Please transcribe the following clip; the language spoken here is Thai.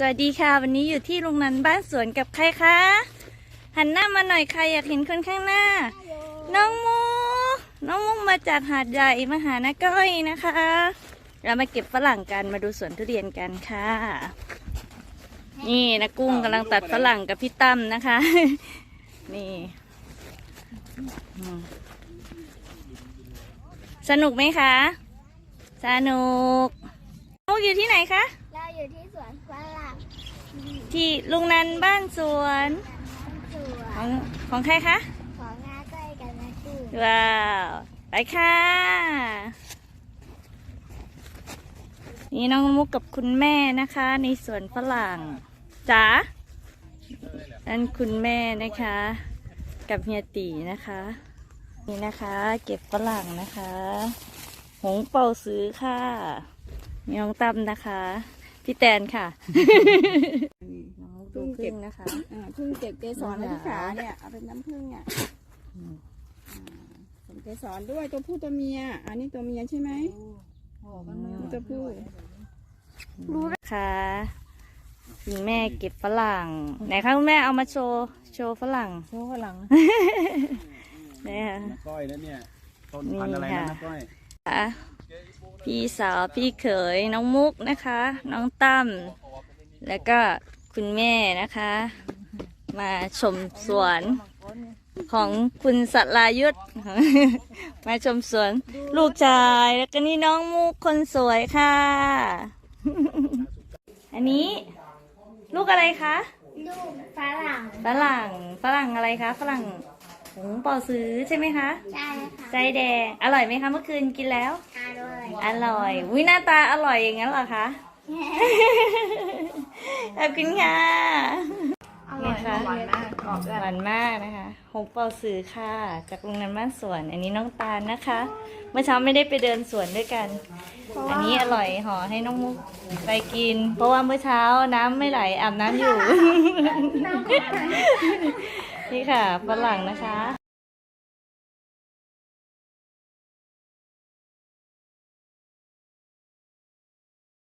สวัสดีค่ะ วันนี้อยู่ที่โรงนันบ้านสวนกับใครคะหันหน้ามาหน่อยใครอยากเห็นคนข้างหน้า น้องมูน้องมุกมาจากหาดใหญ่มาหาน้าก้อยนะคะ เรามาเก็บฝรั่งกันมาดูสวนทุเรียนกันค่ะ นี่นะกุ้งกำลังตัดฝรั่งกับพี่ตั้มนะคะ นี่อืมสนุกไหมคะ สนุกมุกอยู่ที่ไหนคะเรา อยู่ที่สวนฝรั่งที่ลุงนันบ้านสวนสวขอนงของใครคะ ของงาก้อยกันนะคือว้าว ไปค่ะ นี่น้องมุกกับคุณแม่นะคะ ในสวนฝรั่งจ๋านั่นคุณแม่นะคะ กับเฮียตีนะคะ นี่นะคะ เก็บฝรั่งนะคะ หงเป่าซื้อค่ะมีน้องตั้มนะคะ พี่แตนค่ะ น้องดูพึ่งนะคะ อ่าพึ่งเก็บเกสรแล้วที่ขาเนี่ยเอาเป็นน้ำพึ่งอะอืมผสมเกสรด้วยตัวผู้ตัวเมีย อันนี้ตัวเมียใช่ไหมนี่ตัวผู้รู้นะคะคุณแม่เก็บฝรั่ง ไหนคะคุณแม่เอามาโชว์โชว์ฝรั่ง โชว์ฝรั่ง เนี่ยค่ะ น้าก้อยแล้วเนี่ยต้นพันธุ์อะไรนี่นะค่ะน้าก้อย พี่สาวพี่เขยน้องมุกนะคะ น้องตั้มแล้วก็คุณแม่นะคะ มาชมสวนของคุณสัตลายุทธมาชมสวนลูกชายแล้วก็นี่น้องมุกคนสวยค่ะ อันนี้ ลูกอะไรคะ ลูกฝรั่งฝรั่งฝรั่งอะไรคะฝรั่ง หงปอซื้อใช่ไหมคะ ใช่ค่ะใจแดงอร่อยไหมคะเมื่อคืนกินแล้ว อร่อยอร่อยวิหน้าตาอร่อยอย่างนั้นเหรอคะ ขอบคุณค่ะอร่อยค่ะหวานมากกรอบด้วยหวานมากนะคะหงเปาซื้อค่ะ จากโรงงานบ้านสวน อันนี้น้องตาลนะคะ เมื่อเช้าไม่ได้ไปเดินสวนด้วยกัน อันนี้อร่อยห่อให้น้องมุกไปกิน เพราะว่าเมื่อเช้าน้ำไม่ไหลอาบน้ำอยู่ นี่ค่ะฝรั่งนะคะ